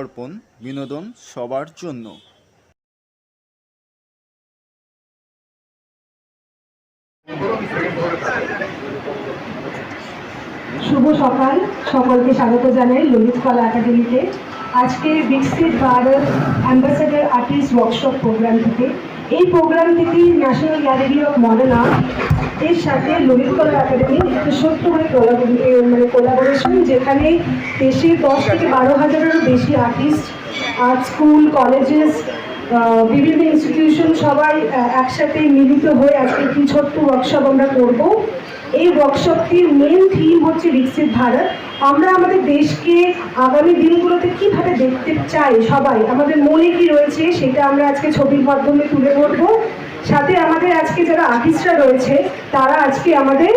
দর্পণ বিনোদন সবার জন্য। শুভ সকাল। সকলকে স্বাগত জানাই ললিত কলা একাডেমিতে। আজকে Viksit Bharat ambassador artist workshop program থেকে এই প্রোগ্রাম থেকে national gallery of modern art এর সাথে ললিত কলা একাডেমি একটা সত্য কোলাবো- মানে কোলাবোরেশন যেখানে দেশের দশ থেকে বারো হাজারেরও বেশি আর্টিস্ট আর্ট স্কুল কলেজেস বিভিন্ন ইনস্টিটিউশন সবাই একসাথে মিলিত হয়ে আজকে একটি ছোট্ট ওয়ার্কশপ আমরা করব। এই ওয়ার্কশপটির মেন থিম হচ্ছে বিকশিত ভারত। আমরা আমাদের দেশকে আগামী দিনগুলোতে কীভাবে দেখতে চাই সবাই, আমাদের মনে কি রয়েছে সেটা আমরা আজকে ছবির মাধ্যমে তুলে ধরবো। সাথে আমাদের আজকে যারা আর্টিস্টরা রয়েছে, তারা আজকে আমাদের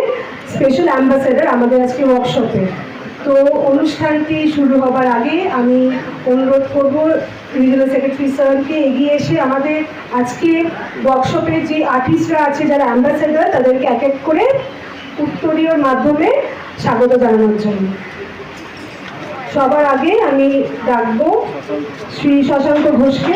স্পেশাল অ্যাম্বাসেডার আমাদের আজকে ওয়ার্কশপে তো অনুষ্ঠানটি শুরু হবার আগে আমি অনুরোধ করব রিজনাল সেক্রেটারি স্যারকে এগিয়ে এসে আমাদের আজকে ওয়ার্কশপে যে আর্টিস্টরা আছে, যারা অ্যাম্বাসেডার তাদেরকে এক এক করে উত্তরীয় মাধ্যমে স্বাগত জানানোর জন্য। সবার আগে আমি ডাকবো শ্রী শশাঙ্ক ঘোষকে।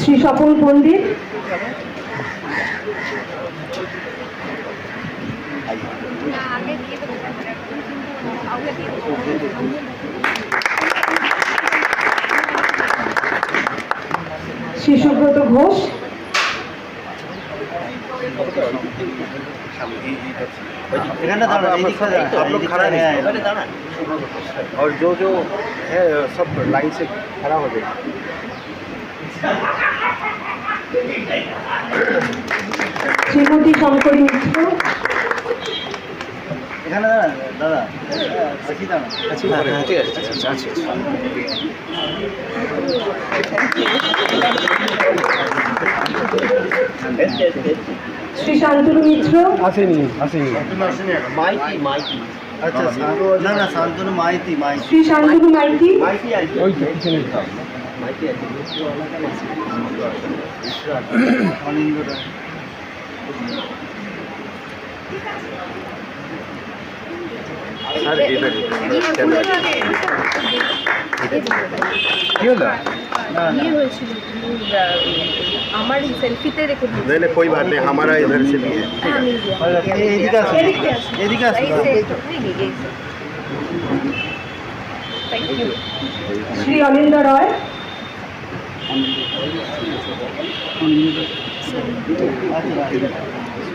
শ্রী স্বপন পণ্ডিত আগে দিয়ে দেবো আগে দিয়ে দেবো শ্রী সুব্রত ঘোষ এখানে দাঁড়া এদিকটা দাঁড়া आप लोग खड़ा नहीं হ্যাঁ, पहले दाना और जो जो है सब लाइन से खड़ा हो जाए শ্রীমতী শঙ্করী মিত্র এখানে দাঁড়া দাদা আছি দাঁড়া ঠিক আছে আচ্ছা আচ্ছা শ্রী শান্তনু মিত্র। আসেনি আসেনি। মাইকি মাইকি আচ্ছা না না শান্তনু মাইতি মাইতি। শ্রী শান্তনু মাইতি। মাইকি আছে ওই তো পিছনে মাইকি আছে। অনিন্দ রায় স্যার এবার কি হলো না না ইয়ে হয়েছিল আমার সেলফিতে রেখে দিয়েছি नहीं नहीं कोई बात नहीं हमारा इधर से भी है হ্যাঁ মিল গিয়া এই- এইদিকে আসুন এদিকে আসুন। এদিকে আসুন এই যে, এই যে, এই যে। Thank you.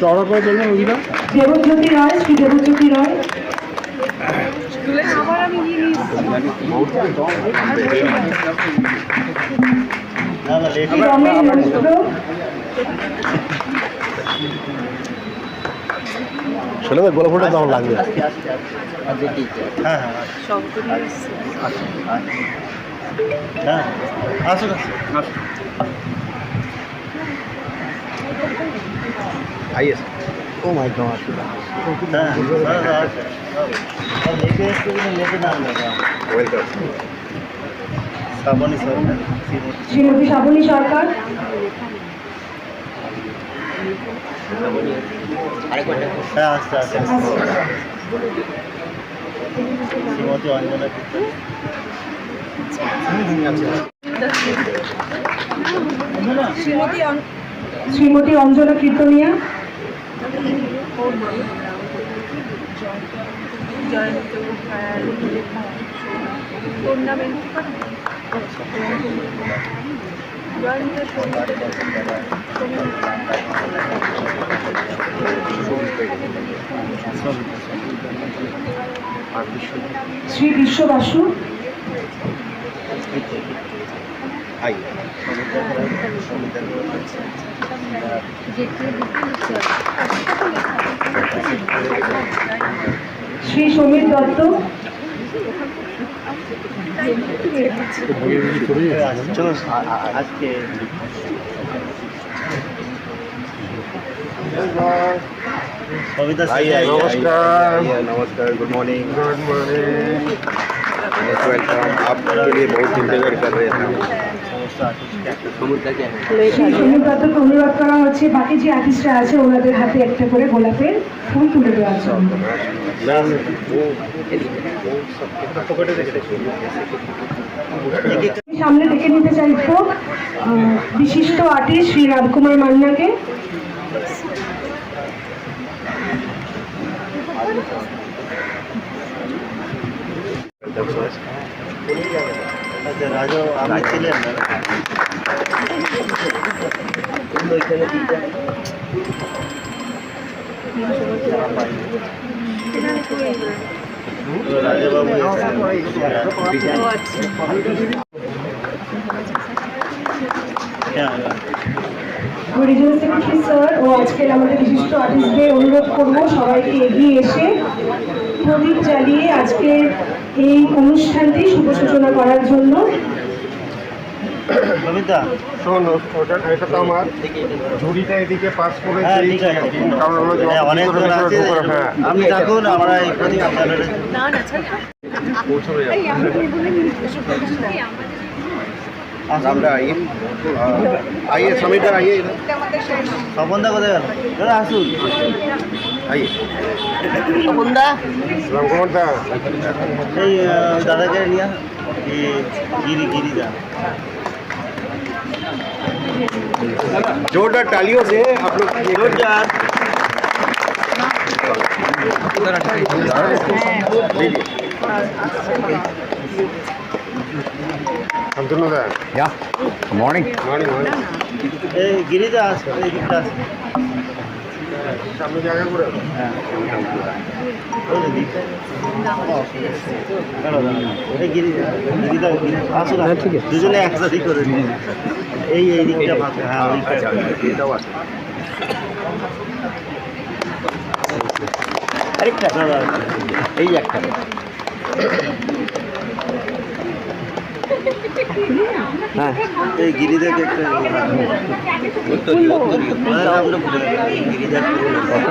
চড়া করে চলবে ওইগুলা দেবজ্যোতি রায় শ্রী দেবজ্যোতি রায় আবার আমি নিয়ে নিয়েছি শুনে ভাই গোলাপ ফুলটা লাগবে? হ্যাঁ, হ্যাঁ আসুন শ্রীমতী শ্রাবণী সরকার। হ্যাঁ আস্তে আস্তে শ্রীমতী অঞ্জনা কীর্তন শ্রীমতী শ্রীমতী অঞ্জনা কীর্তনিয়া। জয়ন্ত শ্রী বিশ্ব বাসু শ্রী সমীর দত্ত। চলো আজকে সবিতা आइए आइए नमस्कार। आइए, नमस्कार good morning good morning welcome आपके लिए बहुत इंतजार कर रहे थे অনুরোধ করা হচ্ছে। বাকি যে আছে, ওনাদের হাতে একটা করে গোলাপের ফুল তুলে সামনে দেখে নিতে চাইব বিশিষ্ট আর্টিস্ট শ্রী রামকুমার মান্নাকে। That's. আচ্ছা রাজু আপনি ছিলেন না। রাজাবাবু আচ্ছা। রিজন সেক্রেটারি স্যার ও আজকের আমাদের বিশিষ্ট আর্টিস্টদের অনুরোধ করব সবাইকে এগিয়ে এসে প্রদীপ জ্বালিয়ে আজকের এই অনুষ্ঠানটি শুভ সূচনা করার জন্য। শোনো ওটা এটা তো আমার। ঝুড়িটা এদিকে পাস করে হ্যাঁ কারণ হলো হ্যাঁ, অনেক হ্যাঁ। আপনি থাকুন আমরা এই প্রদীপ আপনাদের না না ছাড় এই আমি বলে এসব করিস না। राम राम आइए आ, आइए समीर सर आइए इधर আমাদের শেষ স্বপনদা কোথায় গেল দাদা আসুন आइए স্বপনদা রামকুমার দা এই আহ, দাদাকে নিয়ে এই গিরি গিরিদা जोरदार तालियों से आप लोग ये জোরদার लीजिए শান্তনুদা ইয়া মর্নিং মর্নিং মর্নিং এই গিরিজা আছে এই দিকটা আছে। সামনে জায়গা করে হ্যাঁ দুজনে একসাথেই করে এই এই দিকটা ভালো হ্যাঁ আচ্ছা, আচ্ছা, এটাও আছে। আরেকটা। এই একটা। হ্যাঁ এই গিরিদাকে একটা নামটা ভুলে গেলাম। এই গিরিদার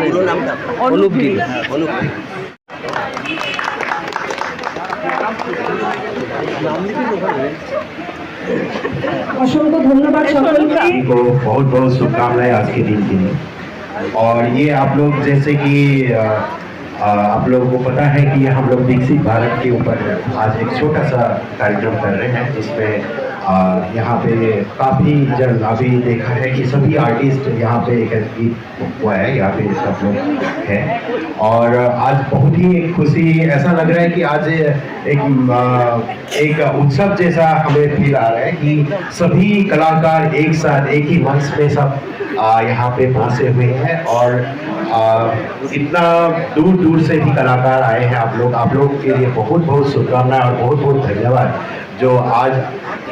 পুরো নামটা অনুপ গিরি হ্যাঁ অনুপ গিরি অসংখ্য ধন্যবাদ সকলকে को बहुत बहुत शुभकामनाएं आज के दिन के लिए और ये आप लोग जैसे कि अ, अ, आप लोगों को पता है कि हम लोग विकसित भारत के ऊपर आज एक छोटा सा कार्यक्रम कर रहे हैं जिसमें यहाँ पे काफ़ी जन अभी देखा है कि सभी आर्टिस्ट यहाँ पे एकत्रित हुआ है, यहाँ पे सब लोग हैं। और आज बहुत ही एक खुशी, ऐसा लग रहा है कि आज एक एक उत्सव जैसा हमें फील आ रहा है कि सभी कलाकार एक साथ, एक ही मंच में सब यहाँ पे पहुँचे हुए हैं और आ, इतना दूर दूर से भी कलाकार आए हैं आप लोग। आप लोगों के लिए बहुत बहुत शुभकामनाएँ और बहुत बहुत धन्यवाद जो आज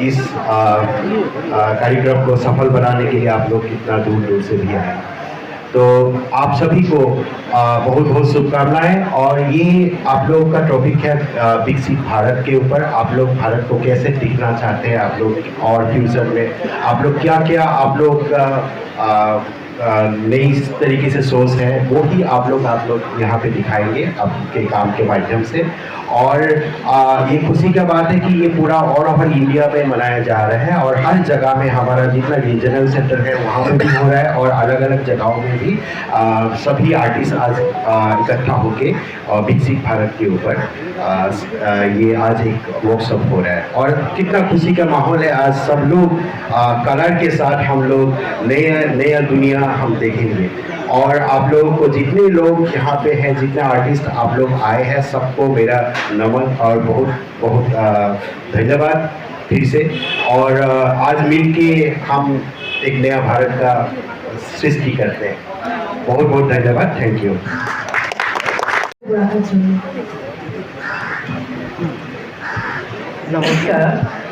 इस कार्यक्रम को सफल बनाने के लिए आप लोग इतना दूर दूर से भी आए। तो आप सभी को बहुत बहुत शुभकामनाएँ। और ये आप लोगों का टॉपिक है विकसित भारत के ऊपर। आप लोग भारत को कैसे दिखना चाहते हैं? आप लोग और फ्यूचर में। आप लोग क्या क्या आप लोग नई तरीके से सोच है वो ही आप लोग आप लोग यहाँ पे दिखाएँगे आपके काम के माध्यम से। और अ, ये खुशी का बात है कि ये पूरा ऑल ओवर इंडिया में मनाया जा रहा है और हर जगह में हमारा जितना रीजनल सेंटर है वहाँ पे भी हो रहा है और अलग अलग जगहों में भी अ, सभी आर्टिस्ट आज इकट्ठा होके विकसित भारत के ऊपर ये आज एक वर्कशॉप हो रहा है। और कितना खुशी का माहौल है आज सब लोग कलर के साथ हम लोग नया नया दुनिया करना हम देखेंगे। और आप लोगों को जितने लोग यहाँ पे हैं जितने आर्टिस्ट आप लोग आए हैं सबको मेरा नमन और बहुत बहुत धन्यवाद फिर से। और आज मिल के हम एक नया भारत का सृष्टि करते हैं। बहुत बहुत धन्यवाद। थैंक यू नमस्कार।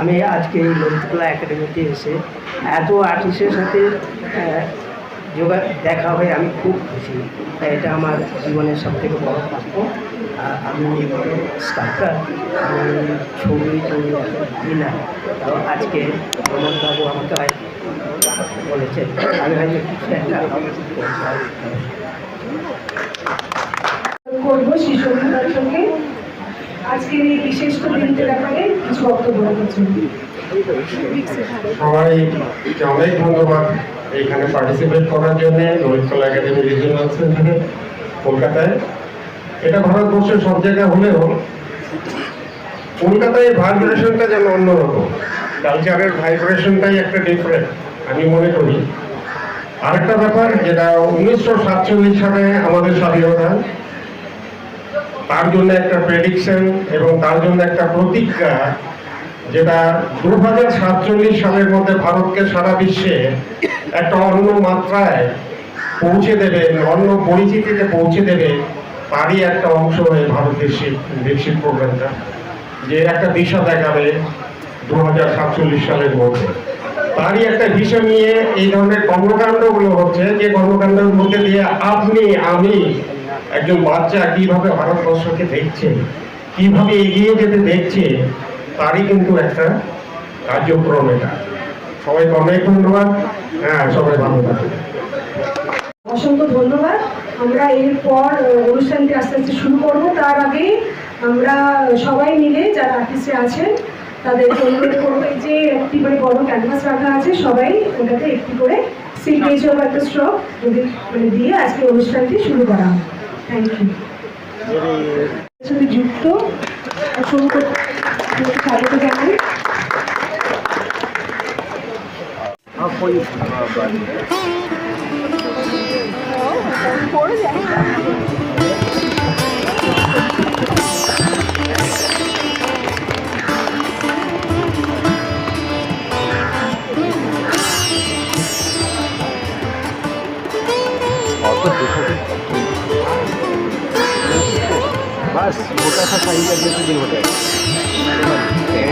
আমি আজকে এই ললিতকলা একাডেমিতে এসে এত আর্টিস্টের সাথে যোগা, দেখা হয়ে আমি খুব খুশি। এটা আমার জীবনের সব থেকে বড় প্রাপ্য আমি স্টার্টার ছবি টবি না, তাও আজকে প্রমোদবাবু আমাকে হয় বলেছেন। আমি হয়তো কিছু একটা করব। শিশু দর্শককে আজকের এই বিশেষ ব্যাপারে কিছু বক্তব্য অনেক ধন্যবাদ পার্টিসিপেট করার জন্য। একাডেমি সেন্টারে কলকাতায়। এটা ভারতবর্ষের সব জায়গায় হলেও কলকাতায় ভাইব্রেশনটা যেন অন্যরকম। কালচারের ভাইব্রেশনটাই একটা ডিফারেন্ট আমি মনে করি। আরেকটা ব্যাপার, যেটা উনিশশো সাতচল্লিশ সালে আমাদের স্বাধীনতা তার জন্য একটা প্রেডিকশন এবং তার জন্য একটা প্রতিজ্ঞা যেটা দু হাজার সাতচল্লিশ সালের মধ্যে ভারতকে সারা বিশ্বে একটা অন্য মাত্রায় পৌঁছে দেবে, অন্য পরিচিতিতে পৌঁছে দেবে, তারই একটা অংশ হয়ে ভারত বিকশিত বিকশিত প্রোগ্রামটা যে একটা দিশা দেখাবে দু হাজার সাতচল্লিশ সালের মধ্যে। তারই একটা হিসেব নিয়ে এই ধরনের কর্মকাণ্ডগুলো হচ্ছে, যে কর্মকাণ্ডের মধ্যে দিয়ে আপনি, আমি একজন বাচ্চা কীভাবে ভারতবর্ষকে দেখছে, কীভাবে এগিয়ে যেতে দেখছে, তারই কিন্তু একটা কার্যক্রম এটা। সবাইকে অনেক ধন্যবাদ। হ্যাঁ সবাই ভালো থাকবে অসংখ্য ধন্যবাদ। আমরা এরপর অনুষ্ঠানটি আস্তে আস্তে শুরু করব। তার আগে আমরা সবাই মিলে যারা আর্টিস্টে আছেন, তাদের অনুরোধ করব যে একটি করে বড় ক্যানভাস রাখা আছে, সবাই ওটাতে একটি করে সিটেজ বা একটা স্ট্রক মানে দিয়ে আজকে অনুষ্ঠানটি শুরু করা ইউ সাথে যুক্ত স্বাগত জানাই। পড়ে যায় बस छोटा सा साइन करने से नहीं होता है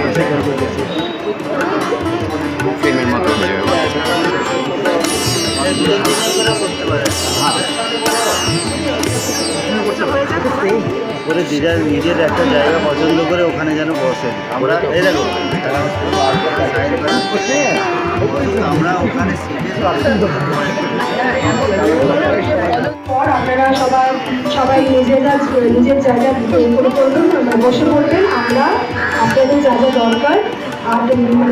ऐसे करके जैसे করে নিজের নিজের একটা জায়গা পছন্দ করে ওখানে যেন বসেন আমরা এই দেখো আমরা ওখানে পর আপনারা সবাই সবাই নিজেরা নিজের জায়গা করে করবেন বসে পড়বেন। আমরা আপনাদের যা যা দরকার, আর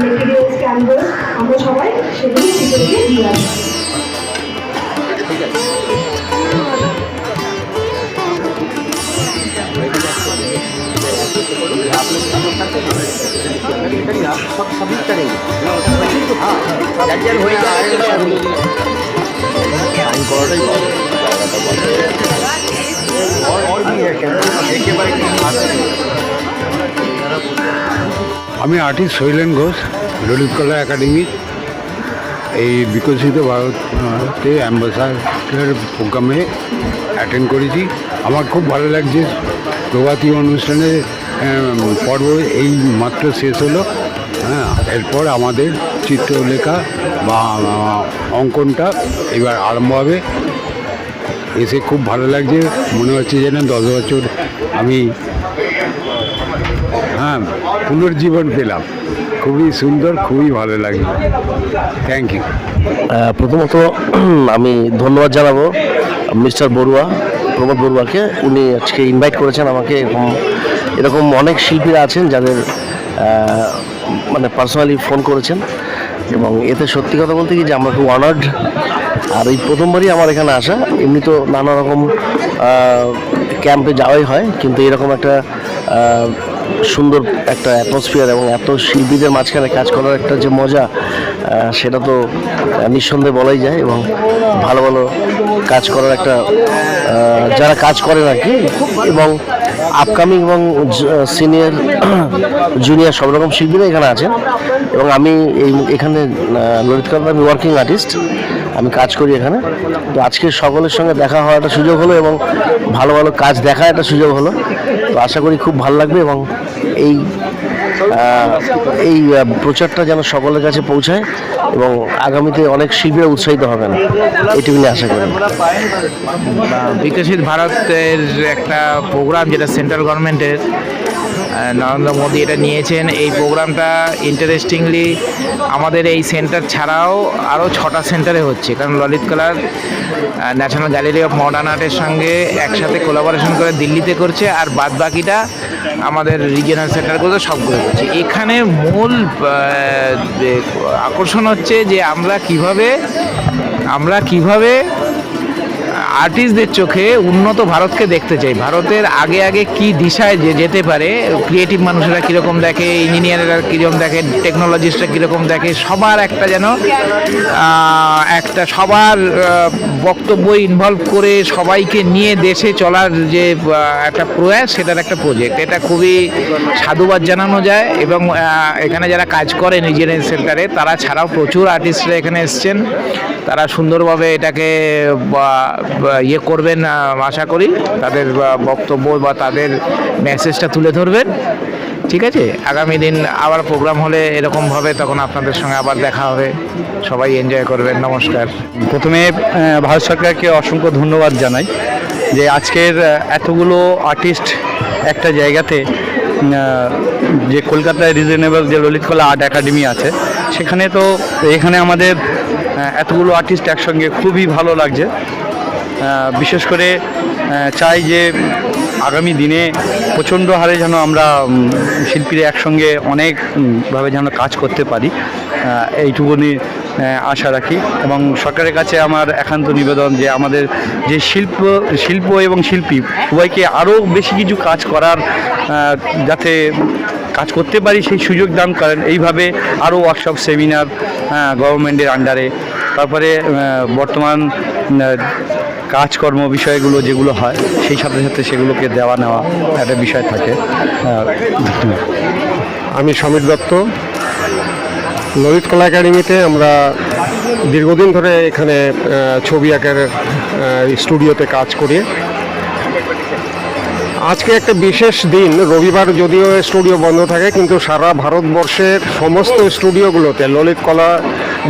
মেটেরিয়ালস ক্যানভাস আমরা সবাই সেগুলো শিখে দিয়ে আমি আর্টিস্ট শৈলেন ঘোষ ললিতকলা একাডেমি এই বিকশিত ভারতে অ্যাম্বাসাডার প্রোগ্রামে অ্যাটেন্ড করেছি। আমার খুব ভালো লাগছে। প্রভাতী অনুষ্ঠানের আম, পর্ব এই মাত্র শেষ হলো। হ্যাঁ এরপর আমাদের চিত্রলেখা অঙ্কনটা এবার আরম্ভ হবে। এসে খুব ভালো লাগছে। মনে হচ্ছে যেন দশ বছর আমি হ্যাঁ পুনর্জীবন পেলাম। খুবই সুন্দর, খুবই ভালো লাগল। থ্যাংক ইউ প্রথমত, আমি ধন্যবাদ জানাব মিস্টার বড়ুয়া, প্রমোদ বড়ুয়াকে। উনি আজকে ইনভাইট করেছেন আমাকে। এরকম এরকম অনেক শিল্পীরা আছেন যাদের মানে পার্সোনালি ফোন করেছেন। এবং এতে সত্যি কথা বলতে কি যে আমরা খুব অনার্ড আর এই প্রথমবারই আমার এখানে আসা। এমনি তো নানা রকম ক্যাম্পে যাওয়াই হয়, কিন্তু এরকম একটা সুন্দর একটা অ্যাটমসফিয়ার এবং এত শিল্পীদের মাঝখানে কাজ করার একটা যে মজা সেটা তো নিঃসন্দেহে বলাই যায় এবং ভালো ভালো কাজ করার একটা যারা কাজ করেন আর কি, এবং আপকামিং এবং সিনিয়র জুনিয়র সব রকম শিল্পীরা এখানে আছেন। এবং আমি এই এখানে ললিত আমি ওয়ার্কিং আর্টিস্ট আমি কাজ করি এখানে। তো আজকে সকলের সঙ্গে দেখা হওয়ার একটা সুযোগ হলো এবং ভালো ভালো কাজ দেখার একটা সুযোগ হলো। তো আশা করি খুব ভালো লাগবে এবং এই এই প্রচারটা যেন সকলের কাছে পৌঁছায় এবং আগামীতে অনেক শিল্পীরা উৎসাহিত হবেন এইটুকুনি আশা করি। বিকশিত ভারতের একটা প্রোগ্রাম যেটা সেন্ট্রাল গভর্নমেন্টের নরেন্দ্র মোদী এটা নিয়েছেন। এই প্রোগ্রামটা ইন্টারেস্টিংলি আমাদের এই সেন্টার ছাড়াও আরও ছটা সেন্টারে হচ্ছে। কারণ ললিত কলার ন্যাশনাল গ্যালারি অফ মডার্ন আর্টের সঙ্গে একসাথে কোলাবোরেশন করে দিল্লিতে করছে আর বাদ বাকিটা আমাদের রিজিয়নাল সেন্টারগুলো সবগুলো করছে। এখানে মূল আকর্ষণ হচ্ছে যে আমরা কীভাবে আমরা কীভাবে আর্টিস্টদের চোখে উন্নত ভারতকে দেখতে চাই। ভারতের আগে আগে কি দিশায় যে যেতে পারে ক্রিয়েটিভ মানুষেরা কীরকম দেখে ইঞ্জিনিয়াররা কীরকম দেখে টেকনোলজিস্টরা কীরকম দেখে, সবার একটা যেন একটা সবার বক্তব্য ইনভলভ করে সবাইকে নিয়ে দেশে চলার যে একটা প্রয়াস, সেটার একটা প্রজেক্ট এটা খুবই সাধুবাদ জানানো যায় এবং এখানে যারা কাজ করেন ইঞ্জিনিয়ারিং সেন্টারে, তারা ছাড়াও প্রচুর আর্টিস্টরা এখানে এসছেন। তারা সুন্দরভাবে এটাকে ইয়ে করবেন আশা করি তাদের বক্তব্য বা তাদের মেসেজটা তুলে ধরবেন। ঠিক আছে? আগামী দিন আবার প্রোগ্রাম হলে এরকমভাবে তখন আপনাদের সঙ্গে আবার দেখা হবে। সবাই এনজয় করবেন। নমস্কার। প্রথমে ভারত সরকারকে অসংখ্য ধন্যবাদ জানাই যে আজকের এতগুলো আর্টিস্ট একটা জায়গাতে যে কলকাতায় রিজনেবল যে ললিতকলা আর্ট একাডেমি আছে, সেখানে তো, এখানে আমাদের এতগুলো আর্টিস্ট একসঙ্গে খুবই ভালো লাগছে। বিশেষ করে চাই যে আগামী দিনে প্রচণ্ড হারে যেন আমরা শিল্পীরা একসঙ্গে অনেকভাবে যেন কাজ করতে পারি। এইটুকুনি আশা রাখি। এবং সরকারের কাছে আমার একান্ত নিবেদন যে আমাদের যে শিল্প শিল্প এবং শিল্পী, উভয়কে আরও বেশি কিছু কাজ করার যাতে কাজ করতে পারি সেই সুযোগ দান করেন। এইভাবে আরও ওয়ার্কশপ সেমিনার গভর্নমেন্টের আন্ডারে তারপরে বর্তমান কাজকর্ম বিষয়গুলো যেগুলো হয়, সেই সাথে সাথে সেগুলোকে দেওয়া নেওয়া একটা বিষয় থাকে। আমি সমীর দত্ত। ললিত কলা একাডেমিতে আমরা দীর্ঘদিন ধরে এখানে ছবি আঁকার স্টুডিওতে কাজ করি। আজকে একটা বিশেষ দিন, রবিবার যদিও স্টুডিও বন্ধ থাকে, কিন্তু সারা ভারতবর্ষের সমস্ত স্টুডিওগুলোতে ললিত কলা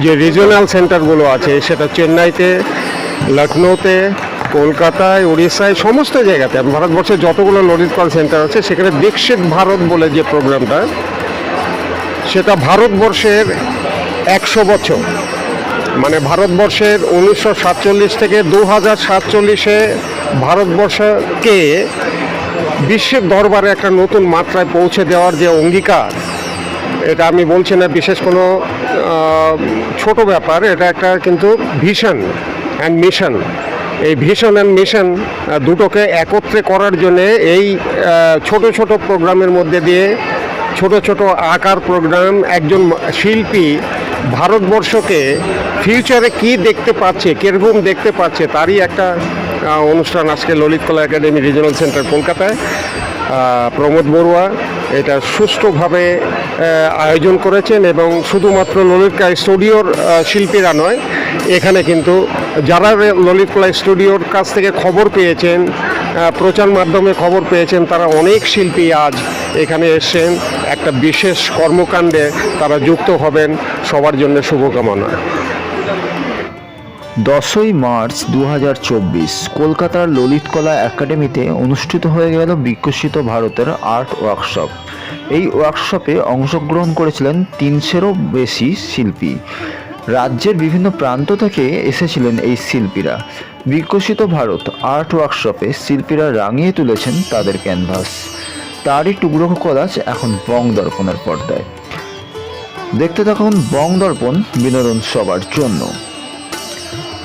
যে রিজিওনাল সেন্টারগুলো আছে, সেটা চেন্নাইতে লখনৌতে, কলকাতায় উড়িষ্যায় সমস্ত জায়গাতে ভারতবর্ষের যতগুলো ললিত কল সেন্টার আছে, সেখানে দীক্ষিত ভারত বলে যে প্রোগ্রামটা সেটা ভারতবর্ষের একশো বছর। মানে ভারতবর্ষের উনিশশো সাতচল্লিশ থেকে দু হাজার সাতচল্লিশে ভারতবর্ষকে বিশ্বের দরবারে একটা নতুন মাত্রায় পৌঁছে দেওয়ার যে অঙ্গীকার, এটা আমি বলছি না বিশেষ কোনো ছোট ব্যাপার, এটা একটা কিন্তু ভিশন অ্যান্ড মিশন এই ভিশন অ্যান্ড মিশন দুটোকে একত্রে করার জন্যে এই ছোট ছোট প্রোগ্রামের মধ্যে দিয়ে ছোট ছোট আকার প্রোগ্রাম একজন শিল্পী ভারতবর্ষকে ফিউচারে কি দেখতে পাচ্ছে, কীরকম দেখতে পাচ্ছে, তারই একটা অনুষ্ঠান আজকে ললিত কলা একাডেমি রিজিওনাল সেন্টার কলকাতায় প্রমোদ বড়ুয়া এটা সুষ্ঠুভাবে আয়োজন করেছেন এবং শুধুমাত্র ললিত কলা স্টুডিওর শিল্পীরা নয়, এখানে কিন্তু যারা রে- ললিত কলা স্টুডিওর কাছ থেকে খবর পেয়েছেন প্রচার মাধ্যমে খবর পেয়েছেন, তারা অনেক শিল্পী আজ এখানে এসছেন। একটা বিশেষ কর্মকাণ্ডে তারা যুক্ত হবেন। সবার জন্য শুভকামনা। দশই মার্চ দু হাজার চব্বিশ কলকাতার ললিতকলা একাডেমিতে অনুষ্ঠিত হয়ে গেল বিকশিত ভারতের আর্ট ওয়ার্কশপ। এই ওয়ার্কশপে অংশগ্রহণ করেছিলেন তিনশেরও বেশি শিল্পী। রাজ্যের বিভিন্ন প্রান্ত থেকে এসেছিলেন এই শিল্পীরা। বিকশিত ভারত আর্ট ওয়ার্কশপে শিল্পীরা রাঙিয়ে তুলেছেন তাদের ক্যানভাস। তারই টুকরো কলাজ এখন বং দর্পণের পর্দায়। দেখতে থাকুন বং দর্পণ বিনোদন সবার জন্য।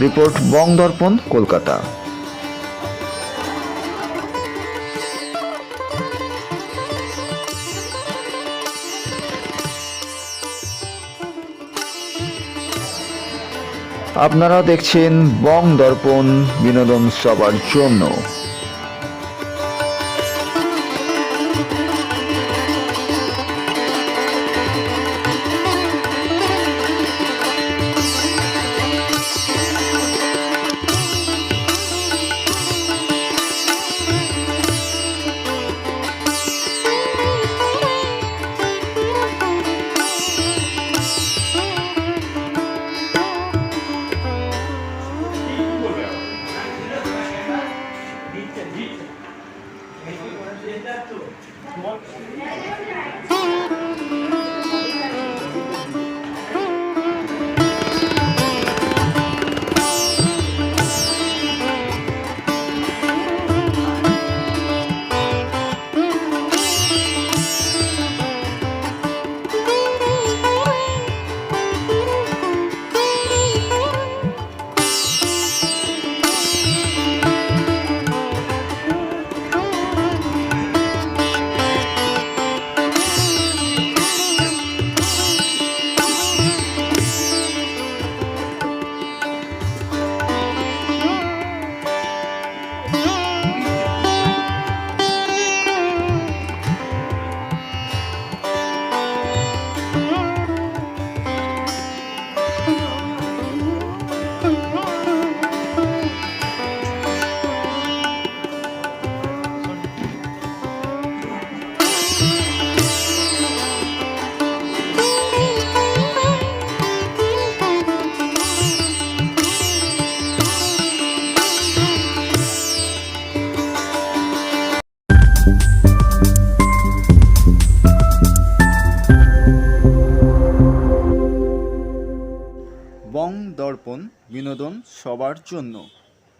রিপোর্ট বং দর্পণ কলকাতা। আপনারা দেখছেন বং দর্পণ বিনোদন সবার জন্য। বং দর্পণ জন্য।